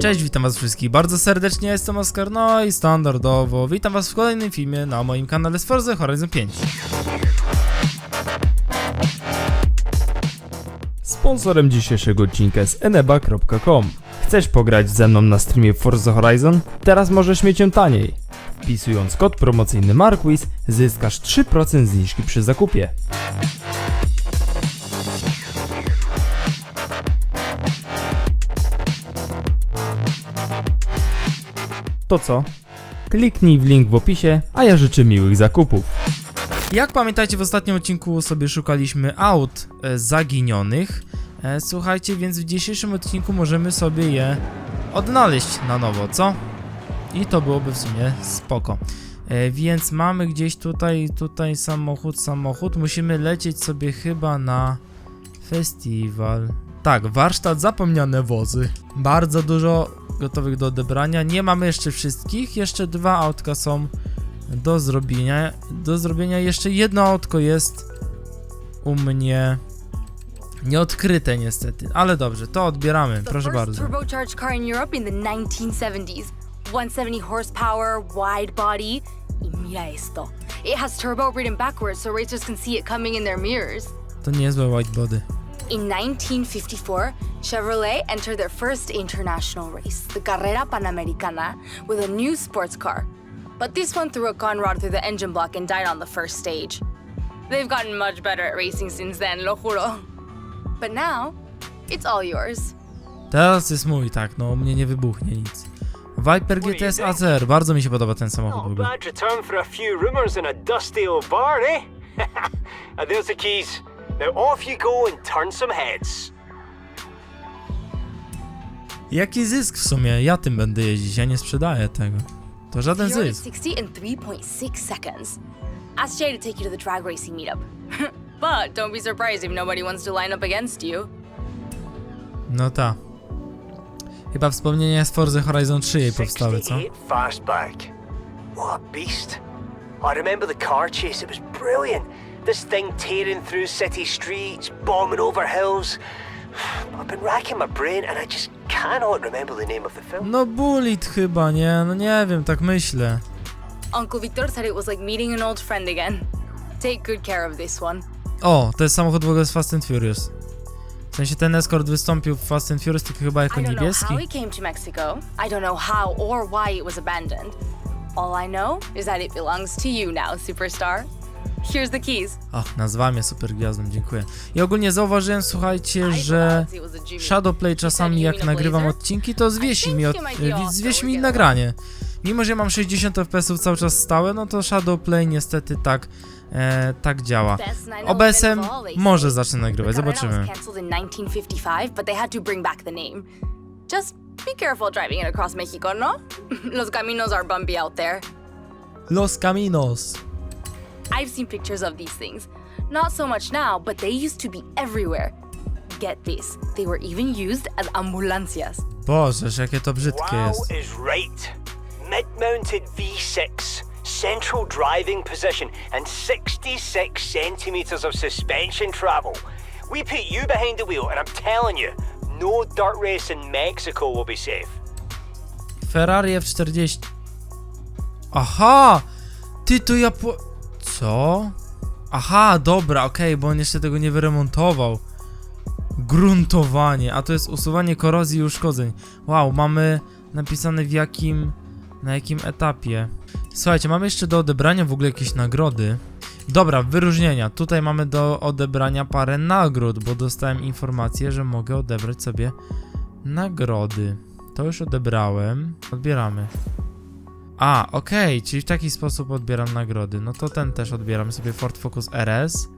Cześć, witam was wszystkich bardzo serdecznie, jestem Oskar, no i standardowo witam was w kolejnym filmie na moim kanale z Forza Horizon 5. Sponsorem dzisiejszego odcinka jest eneba.com. Chcesz pograć ze mną na streamie Forza Horizon? Teraz możesz mieć ją taniej. Wpisując kod promocyjny Marquis zyskasz 3% zniżki przy zakupie. To co? Kliknij w link w opisie, a ja życzę miłych zakupów. Jak pamiętacie, w ostatnim odcinku sobie szukaliśmy aut e, zaginionych. E, słuchajcie, więc w dzisiejszym odcinku możemy sobie je odnaleźć na nowo, co? I to byłoby w sumie spoko. E, więc mamy gdzieś tutaj, tutaj samochód, samochód. Musimy lecieć sobie chyba na festiwal. Tak, warsztat zapomniane wozy. Bardzo dużo gotowych do odebrania. Nie mamy jeszcze wszystkich. Jeszcze dwa autka są do zrobienia. Do zrobienia jeszcze jedno autko jest u mnie nieodkryte niestety, ale dobrze, to odbieramy, proszę bardzo. turbocharged car in Europe in the 1970s. 170 horsepower, wide body. Mira esto. It has turbo written backwards so racers can see it coming in their mirrors. To niezłe whitebody. In 1954, Chevrolet entered their first international race, the Carrera Panamericana, with a new sports car. But this one threw a conrod through the engine block and died on the first stage. They've gotten much better at racing since then, lo juro. But now, it's all yours. Teraz jest mój, tak, no u mnie nie wybuchnie nic. Viper GTS AZR, bardzo mi się podoba ten samochód w Not a ogóle. bad return for a few rumours in a dusty old barn, eh? and there's the keys. Now off you go and turn some heads. Jaki zysk w sumie? Ja tym będę jeździć, ja nie sprzedaję tego. To żaden Zero to zysk. 60 in 3.6 seconds. Ask Jay to take you to the drag racing meetup. but don't be surprised if nobody wants to line up against you. No ta. Chyba wspomnienia z Forza Horizon 3 jej powstały, co? 68 fastback. What a beast. I remember the car chase, it was brilliant. This thing tearing through city streets, bombing over hills. I've been racking my brain and I just cannot remember the name of the film. No Bullet chyba, nie? No nie wiem, tak myślę. Uncle Victor said it was like meeting an old friend again. Take good care of this one. O, to jest samochód w ogóle z Fast and Furious. W sensie ten Escort wystąpił w Fast and Furious, tylko chyba jako I don't know niebieski. how it came to Mexico. I don't know how or why it was abandoned. All I know is that it belongs to you now, superstar. Here's the keys. Nazwa mnie super gwiazdą, dziękuję. I ogólnie zauważyłem, słuchajcie, że. Shadowplay czasami jak nagrywam odcinki, to zwiesi mi, od, zwiesi mi nagranie. Mimo, że mam 60 fps cały czas stałe, no to Shadowplay niestety tak, e, tak działa. Best 911 OBS-em może zacznę nagrywać, zobaczymy. was cancelled in 1955, but they had to bring back the name. Just be careful driving it across Mexico, no? Los caminos I've seen pictures of these things. Not so much now, but they used to be everywhere. Get this, they were even used as ambulancias. Bożeż, jakie to brzydkie Wow jest. is right. Mid-mounted V6, central driving position, and 66 centimeters of suspension travel. We put you behind the wheel, and I'm telling you, no dirt race in Mexico will be safe. Ferrari F40. Aha! Ty to ja po... Co? Aha, dobra, okej, bo on jeszcze tego nie wyremontował. Gruntowanie, a to jest usuwanie korozji i uszkodzeń. Wow, mamy napisane w jakim... na jakim etapie. Słuchajcie, mamy jeszcze do odebrania w ogóle jakieś nagrody. Dobra, wyróżnienia. Tutaj mamy do odebrania parę nagród, bo dostałem informację, że mogę odebrać sobie nagrody. To już odebrałem. Odbieramy. A, okej, czyli w taki sposób odbieram nagrody. No to ten też odbieram sobie Ford Focus RS.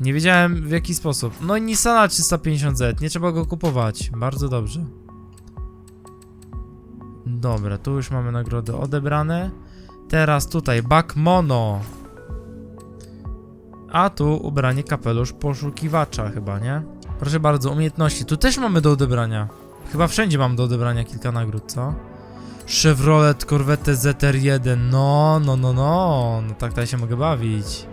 Nie wiedziałem w jaki sposób. No Nissana 350Z, nie trzeba go kupować. Bardzo dobrze. Dobra, tu już mamy nagrody odebrane. Teraz tutaj Back Mono. A tu ubranie kapelusz poszukiwacza chyba, nie? Proszę bardzo, umiejętności. Tu też mamy do odebrania. Chyba wszędzie mam do odebrania kilka nagród, co? Chevrolet Corvette ZR1, no, no, no, no, no tak tutaj się mogę bawić.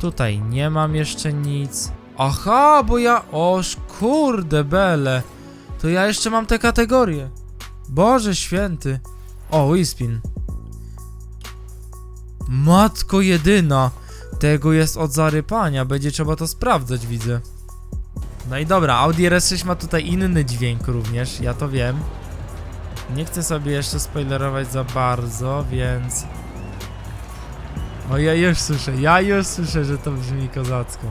Tutaj nie mam jeszcze nic. Aha, bo ja, oż kurde bele, to ja jeszcze mam te kategorie. Boże święty. O, Wispin. Matko jedyna. Tego jest od zarypania. Będzie trzeba to sprawdzać, widzę. No i dobra, Audi RS6 ma tutaj inny dźwięk również, ja to wiem. Nie chcę sobie jeszcze spoilerować za bardzo, więc... O, ja już słyszę, ja już słyszę, że to brzmi kozacko.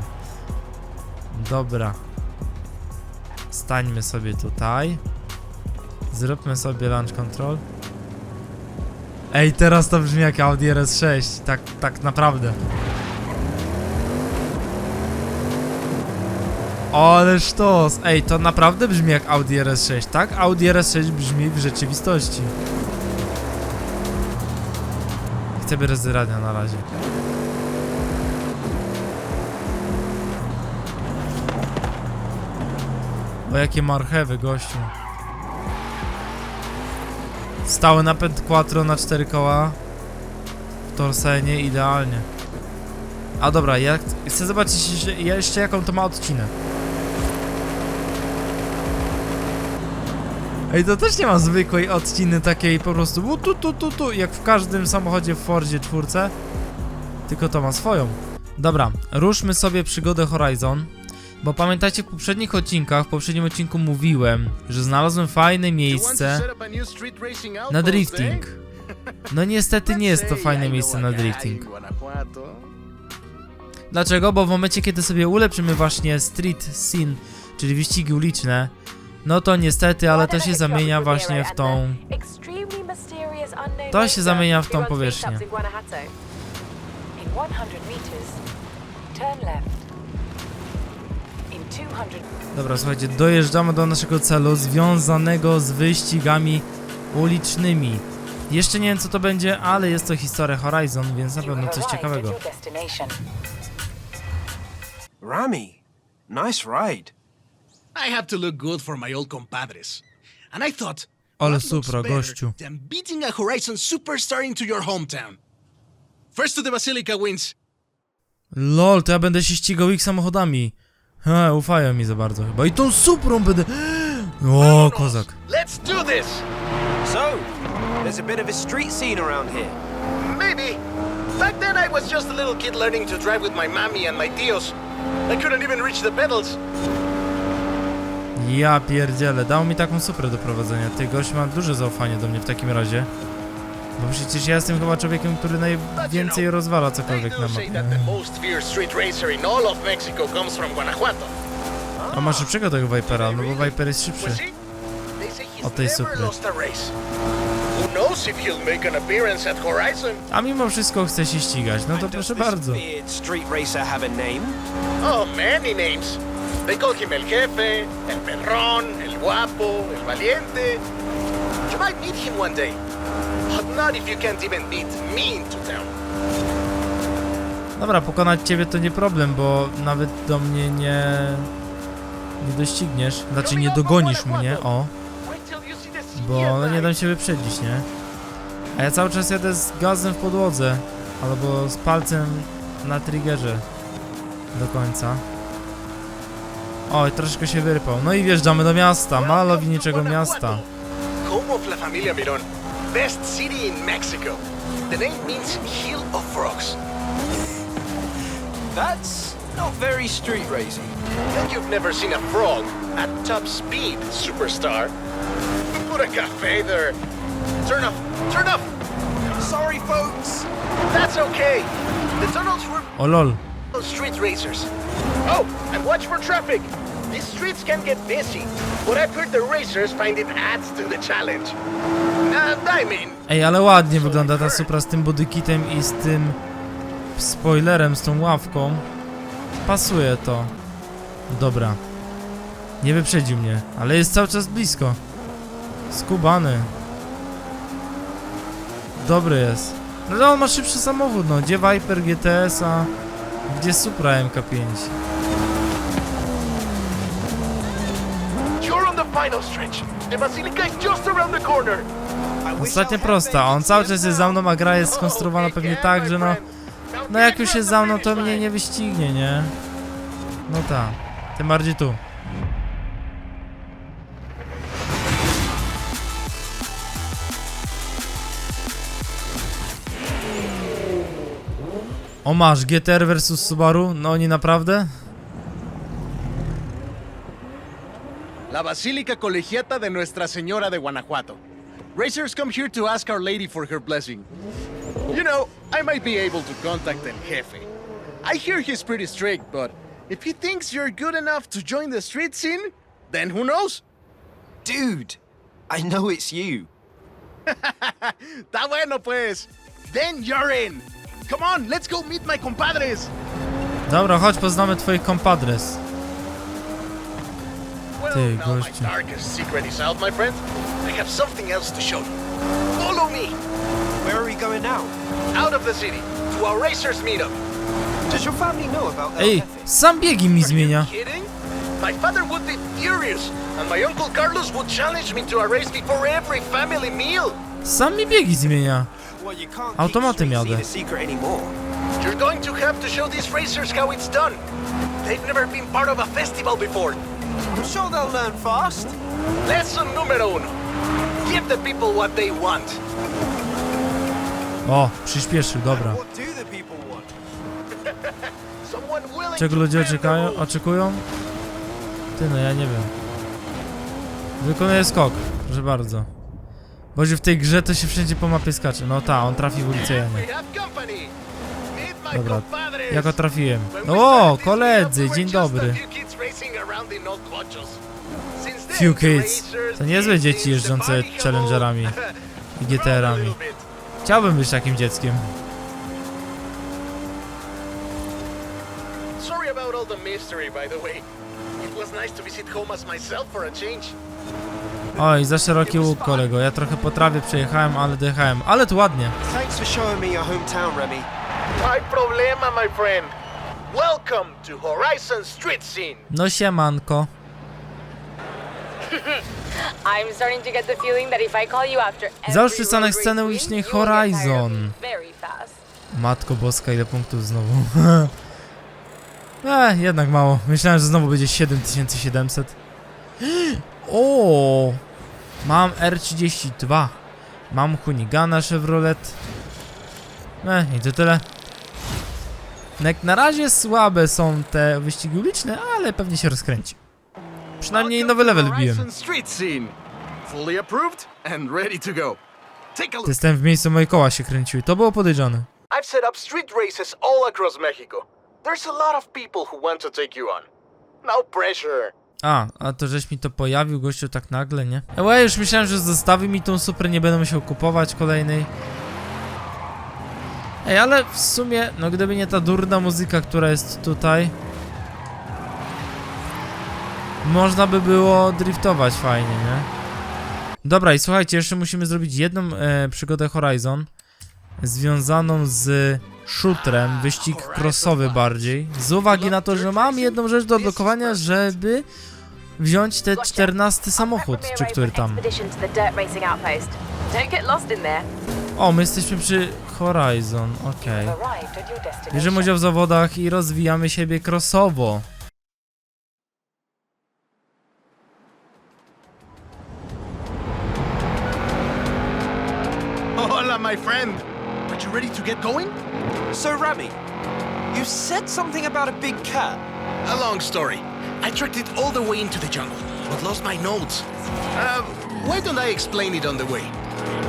Dobra. Stańmy sobie tutaj. Zróbmy sobie launch control. Ej, teraz to brzmi jak Audi RS6, tak, tak naprawdę. Ale sztos! Ej, to naprawdę brzmi jak Audi RS6, tak? Audi RS6 brzmi w rzeczywistości. Chcę bez radia na razie. O jakie marchewy, gościu. Stały napęd quattro na 4 koła. W torsenie idealnie. A dobra, ja ch- chcę zobaczyć jeszcze, jeszcze jaką to ma odcinek. Ej, to też nie ma zwykłej odciny takiej po prostu u, tu, tu, tu, tu, jak w każdym samochodzie w Fordzie czwórce. Tylko to ma swoją. Dobra, ruszmy sobie przygodę Horizon. Bo pamiętacie w poprzednich odcinkach, w poprzednim odcinku mówiłem, że znalazłem fajne miejsce na drifting. No niestety nie jest to fajne miejsce na drifting. Dlaczego? Bo w momencie, kiedy sobie ulepszymy właśnie street scene, czyli wyścigi uliczne, no to niestety, ale to się zamienia właśnie w tą... To się zamienia w tą powierzchnię. Dobra, słuchajcie, dojeżdżamy do naszego celu związanego z wyścigami ulicznymi. Jeszcze nie wiem co to będzie, ale jest to historia Horizon, więc na pewno coś ciekawego. Rami, nice ride. I have to look good for my old compadres. And I thought, Ale what looks supra, better gościu. than beating a Horizon superstar into your hometown. First to the Basilica wins. Lol, to ja będę się ścigał ich samochodami. He, ufają mi za bardzo chyba. I tą Suprą będę... O, kozak. Let's do this! So, there's a bit of a street scene around here. Maybe. Back then I was just a little kid learning to drive with my mommy and my tios. I couldn't even reach the pedals. Ja pierdzielę, dał mi taką Suprę do prowadzenia. Ty gość ma duże zaufanie do mnie w takim razie. Bo przecież ja jestem chyba człowiekiem, który najwięcej rozwala cokolwiek na mapie. A ma szybszego tego Vipera, no bo Viper jest szybszy. Was he? They say he's O tej Supry. a mimo wszystko chce się ścigać, no to proszę bardzo. Oh, many names. Him El Jefe, El Perrón, El Guapo, El Valiente. You might meet him one day. But not if you can't even me town. Dobra, pokonać ciebie to nie problem, bo nawet do mnie nie... Nie dościgniesz, znaczy nie dogonisz mnie, o. Bo nie dam się wyprzedzić, nie? A ja cały czas jadę z gazem w podłodze. Albo z palcem na triggerze. Do końca. Oj, troszkę się wyrpał. No i wjeżdżamy do miasta, malowniczego miasta. Home of La Familia Miron. Best city in Mexico. The name means Hill of Frogs. That's not very street racy. Then you've never seen a frog at top speed, superstar. Put a cafe there. Turn off. Turn off. Sorry, folks. That's okay. The tunnels were O lol. Street racers. Oh, and watch for traffic. These streets can get busy, but I've heard the racers find it adds to the challenge. And I mean, Ej, ale ładnie wygląda ta Supra z tym bodykitem i z tym spoilerem, z tą ławką. Pasuje to. Dobra. Nie wyprzedził mnie, ale jest cały czas blisko. Skubany. Dobry jest. No ale on ma szybszy samochód, no. Gdzie Viper GTS, a gdzie Supra MK5? you're on the final stretch. The Basilica is just around the corner. I wish Ostatnia prosta, on cały czas jest za mną, a gra jest skonstruowana pewnie tak, że no... No jak już jest za mną, to mnie nie wyścignie, nie? No tak. Tym bardziej tu. O masz, GTR versus Subaru? No oni naprawdę? La Basílica Colegiata de Nuestra Señora de Guanajuato. Racers come here to ask Our Lady for her blessing. You know, I might be able to contact El Jefe. I hear he's pretty strict, but if he thinks you're good enough to join the street scene, then who knows? Dude, I know it's you. Está bueno, pues. Then you're in. Come on, let's go meet my compadres. Dobra, chodź poznamy twoich compadres. Well, Ty, now my gościu. darkest secret is out, my friend. I have something else to show you. Follow me. Where are we going now? Out of the city, to our racers meetup. Does your family know about El Ej, Jefe? sam biegi mi zmienia. Kidding? My father would be furious, and my uncle Carlos would challenge me to a race before every family meal. Sam mi biegi zmienia. Automatem jadę. You're going to have to show these racers how it's done. They've never been part of a festival before. I'm sure they'll learn fast. Lesson numero uno. Give the people what they want. O, przyspieszył, dobra. Czego ludzie oczekają, oczekują? Ty, no ja nie wiem. Wykonuję skok, proszę bardzo. Boże, w tej grze to się wszędzie po mapie skacze. No ta, on trafi w ulicę Jany. Dobra, ja go trafiłem. We O, koledzy, dzień dobry. few kids To niezłe dzieci jeżdżące challengerami i GTR-ami. Chciałbym być takim dzieckiem. Sorry about all the mystery, by the way. It was nice to visit home as myself for a change. Oj, za szeroki łuk, kolego. Ja trochę po trawie przejechałem, ale dojechałem. Ale tu ładnie. Thanks for showing me your hometown, Remy. My problema, my friend. Welcome to Horizon Street Scene. No siemanko. I'm starting to get the feeling that if I call you after Załóż every przystanek road sceny race ulicznej Horizon. Matko boska, ile punktów znowu. e, jednak mało. Myślałem, że znowu będzie 7700. O, Mam R32. Mam Hunigana Chevrolet. E, i to tyle. Jak na razie słabe są te wyścigi uliczne, ale pewnie się rozkręci. Przynajmniej nowy level wbiłem. Jestem w miejscu moje koła się kręciły. To było podejrzane. I've set up street races all across Mexico. There's a lot of people who want to take you on. No pressure. A, a to żeś mi to pojawił, gościu, tak nagle, nie? Łe, już myślałem, że zostawi mi tą super, nie będę musiał kupować kolejnej. Ej, ale w sumie, no gdyby nie ta durna muzyka, która jest tutaj... Można by było driftować fajnie, nie? Dobra, i słuchajcie, jeszcze musimy zrobić jedną e, przygodę Horizon związaną z shooterem, wyścig crossowy bardziej. Z uwagi na to, że mam jedną rzecz do odblokowania, żeby wziąć te 14 samochód, czy który tam. O, my jesteśmy przy Horizon, okej. Destination. Bierzemy udział w zawodach i rozwijamy siebie crossowo. Hola, my friend. Are you ready to get going? So, Remy, you said something about a big cat. A long story. I tracked it all the way into the jungle, but lost my notes. Uh, why don't I explain it on the way?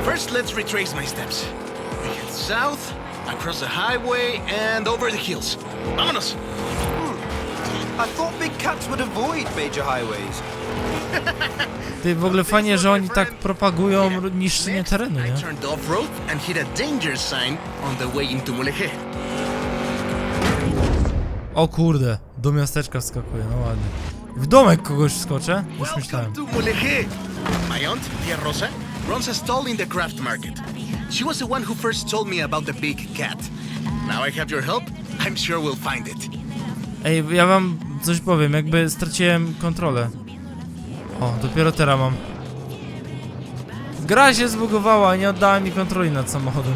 First, let's retrace my steps. I head south, across the highway, and over the hills. Vámonos! I thought big cats would avoid major highways. Ty, w ogóle fajnie, że oni tak propagują niszczenie terenu, nie? O kurde, do miasteczka wskakuje, no ładnie. W domek kogoś wskoczę? Już myślałem. My aunt, Tia Rosa, runs a stall in the craft market. She was the one who first told me about the big cat. Now I have your help. I'm sure we'll find it. Ej, ja wam coś powiem, jakby straciłem kontrolę. O, dopiero teraz mam. Gra się zbugowała, nie oddała mi kontroli nad samochodem.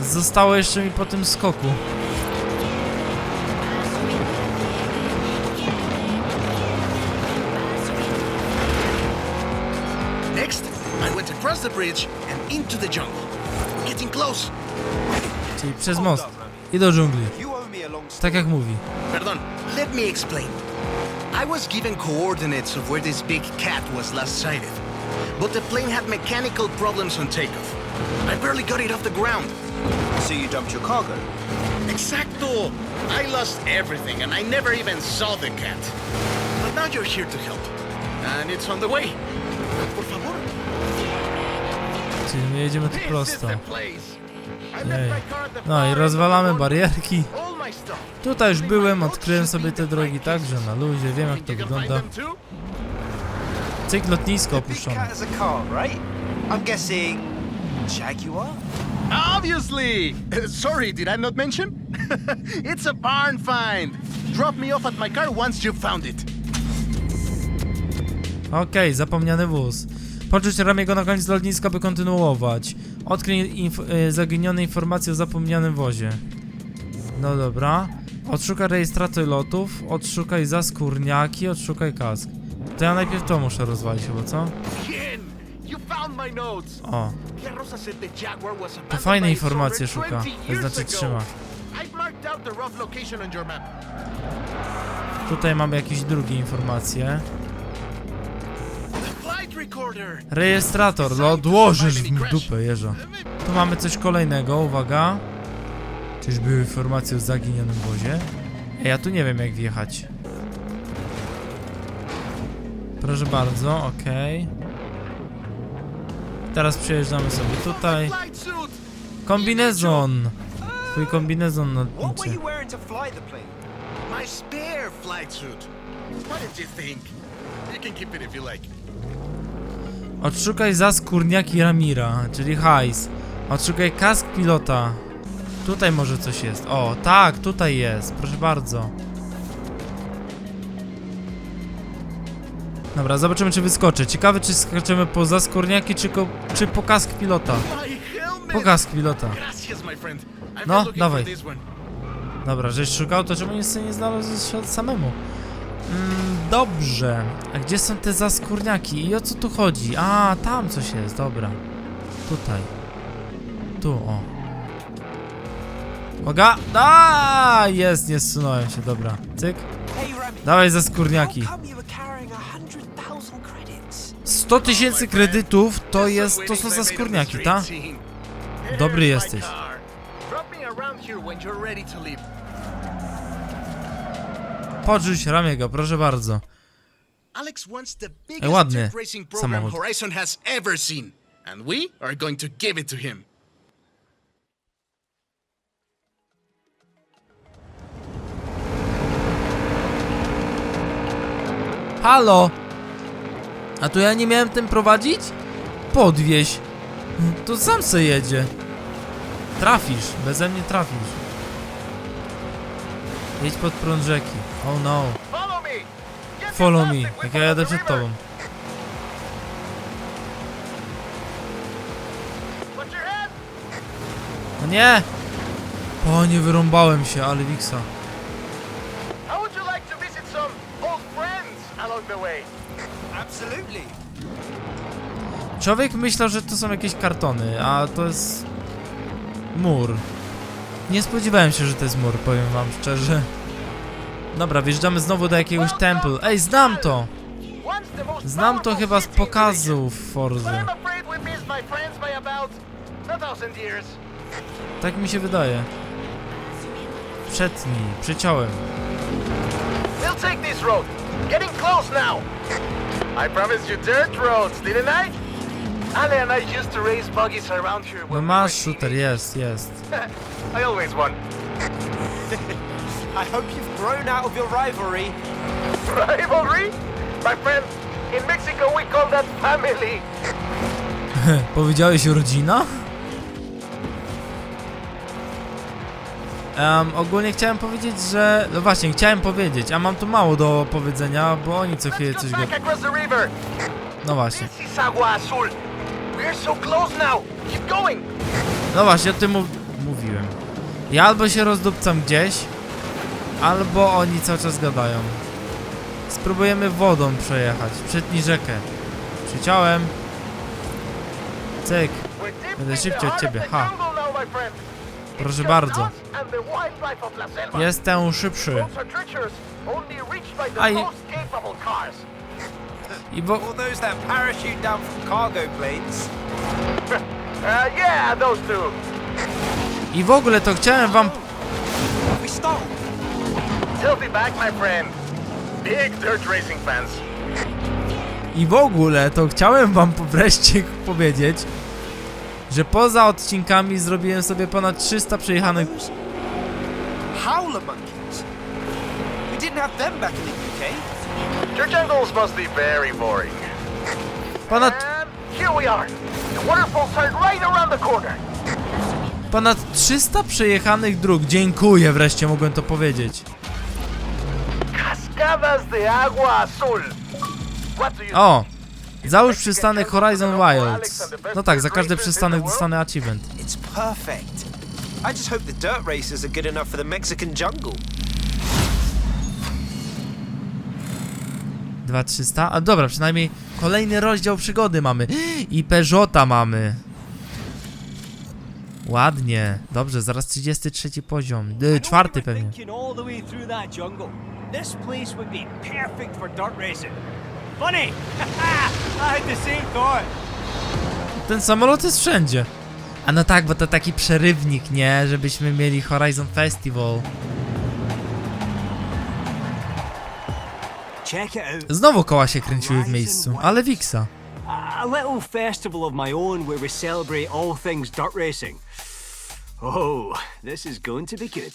Zostało jeszcze mi po tym skoku. Next, I went across the bridge and into the jungle. We're getting close. Czyli przez most. I do dżungli. Tak jak mówi. Perdon, let me explain. I was given coordinates of where this big cat was last sighted. But the plane had mechanical problems on takeoff. I barely got it off the ground. So you dumped your cargo? Exacto! I lost everything and I never even saw the cat. But now you're here to help. And it's on the way. Por favor. Czyli my jedziemy tu prosto. the place. I Jej. left my car at the No i rozwalamy end of the barierki. Oh, Tutaj już byłem, odkryłem sobie te drogi także na luzie, wiem jak to wygląda. Cyk lotnisko opuszczone. I'm guessing Jaguar? Obviously! Sorry, did I not mention? it's a barn find. Drop me off at my car once you've found it. Okej, zapomniany wóz. Poczuć Ramiego na koniec lotniska, by kontynuować. Odkryj inf y, zaginione informacje o zapomnianym wozie. No dobra. Odszukaj rejestrator lotów, odszukaj zaskórniaki, odszukaj kask. To ja najpierw to muszę rozwalić chyba, co? O, to fajne informacje szuka. 20 To znaczy trzyma. Tutaj mamy jakieś drugie informacje. Rejestrator, no odłożysz w dupę, jeża. Tu mamy coś kolejnego, uwaga. Czyż były informacje o zaginionym wozie? Ej, ja tu nie wiem jak wjechać. Proszę bardzo, okej. Teraz przejeżdżamy sobie tutaj. Kombinezon! Twój kombinezon lotniczy. My spare flight suit. What did you think? You can keep it if you like. Odszukaj zaskórniaki Ramira, czyli hajs. Odszukaj kask pilota. Tutaj może coś jest. O, tak, tutaj jest. Proszę bardzo. Dobra, zobaczymy czy wyskoczę. Ciekawe czy skaczemy po zaskórniaki czy, ko- czy po kask pilota. Po kask pilota. No, dawaj. Dobra, żeś szukał, to czemu sobie nie znalazł się samemu? Mm, dobrze. A gdzie są te zaskórniaki? I o co tu chodzi? A, tam coś jest, dobra. Tutaj. Tu, o. Uwaga! A, jest, nie zsunąłem się, dobra. Cyk. Dawaj thousand credits? 100 tysięcy kredytów to jest, to są winnings I made on the zaskórniaki, street ta? Dobry jesteś. Podrzuć Ramiego, proszę bardzo. Alex wants the biggest ładny samochód. Horizon has ever seen. And we are going to give it to him. Halo! A to ja nie miałem tym prowadzić? Podwieź. To sam se jedzie. Trafisz, beze mnie trafisz. Jedź pod prąd rzeki. Oh no. Follow me! Jak ja jadę przed tobą. No nie! O, nie wyrąbałem się, ale wiksa. Człowiek myślał, że to są jakieś kartony, a to jest... Mur. Nie spodziewałem się, że to jest mur, powiem wam szczerze. Dobra, wjeżdżamy znowu do jakiegoś temple. Ej, znam to! Znam to chyba z pokazów Forzy. Tak mi się wydaje. Przetnij, przyciąłem. We'll take this road. Getting close now. I promised you dirt roads, didn't I? Ale and I used to race buggies around here. No when we masz shooter, jest, jest. I always won. I hope you've grown out of your rivalry. Rivalry? My friend, in Mexico we call that family. Powiedziałeś rodzina? Em, ogólnie chciałem powiedzieć, że... No właśnie, chciałem powiedzieć, a mam tu mało do powiedzenia, bo oni co chwilę coś go. No właśnie. No właśnie, o tym mów mówiłem. Ja albo się rozdupcam gdzieś, albo oni cały czas gadają. Spróbujemy wodą przejechać. Przetnij rzekę. Przyciąłem. Cyk. Będę szybciej od ciebie, ha. Proszę bardzo. Jestem szybszy. Aj. I bo... All those that parachute down from cargo planes. Uh, yeah, those two. I w ogóle to chciałem wam... We stop. Tilty back, my friend. Big dirt racing fans. I w ogóle to chciałem wam po- wreszcie powiedzieć, że poza odcinkami zrobiłem sobie ponad 300 przejechanych... Howler monkeys. We didn't have them back in the UK. Your jungles must be very boring. Ponad... And here we are. The waterfall's turned right around the corner. Ponad 300 przejechanych dróg. Dziękuję, wreszcie mogłem to powiedzieć. Cascadas de agua azul. What do you O! Załóż przystanek Horizon Wilds. No tak, za każdy przystanek dostanę achievement. It's perfect. I just hope the dirt racers are good enough for the Mexican jungle. 2300? A dobra, przynajmniej kolejny rozdział przygody mamy. I Peugeota mamy. Ładnie. Dobrze, zaraz 33 poziom. Y, czwarty pewnie. This place would be perfect for dirt racing. Funny! I had the same thought. Ten samolot jest wszędzie. A no tak, bo to taki przerywnik, nie? Żebyśmy mieli Horizon Festival. Check it out. Znowu koła się kręciły w miejscu, ale Wixa. A little festival of my own where we celebrate all things dirt racing. Oh, this is going to be good.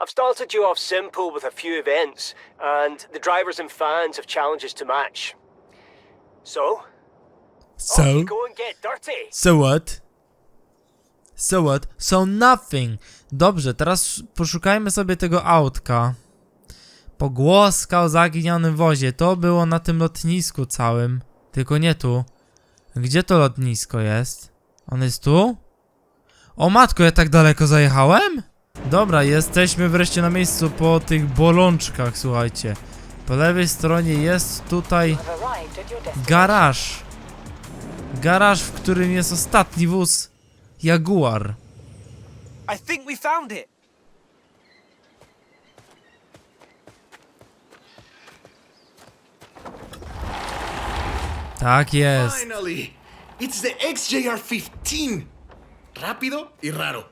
I've started you off simple with a few events, and the drivers and fans have challenges to match. So, you go and get dirty. So what? So what? So nothing. Dobrze, teraz poszukajmy sobie tego autka. Pogłoska o zaginionym wozie. To było na tym lotnisku całym. Tylko nie tu. Gdzie to lotnisko jest? On jest tu? O matko, ja tak daleko zajechałem? Dobra, jesteśmy wreszcie na miejscu po tych bolączkach, słuchajcie. Po lewej stronie jest tutaj garaż. Garaż, w którym jest ostatni wóz Jaguar. I think we found it. Tak jest. Finally! It's the XJR-15! Rápido y raro,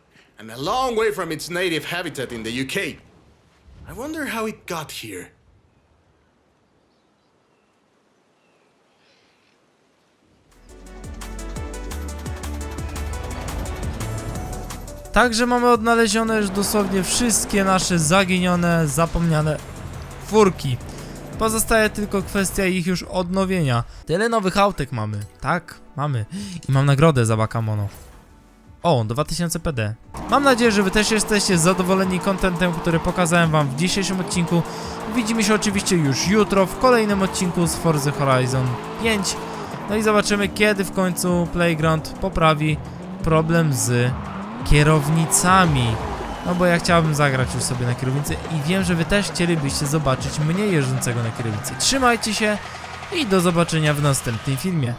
and a long way from its native habitat in the UK. I wonder how it got here. Także mamy odnalezione już dosłownie wszystkie nasze zaginione, zapomniane furki. Pozostaje tylko kwestia ich już odnowienia. Tyle nowych autek mamy. Tak, mamy. I mam nagrodę za Bakamono. O, 2000 PD. Mam nadzieję, że wy też jesteście zadowoleni kontentem, który pokazałem wam w dzisiejszym odcinku. Widzimy się oczywiście już jutro w kolejnym odcinku z Forza Horizon 5. No i zobaczymy, kiedy w końcu Playground poprawi problem z kierownicami. No bo ja chciałbym zagrać już sobie na kierownicy i wiem, że wy też chcielibyście zobaczyć mnie jeżdżącego na kierownicy. Trzymajcie się i do zobaczenia w następnym filmie.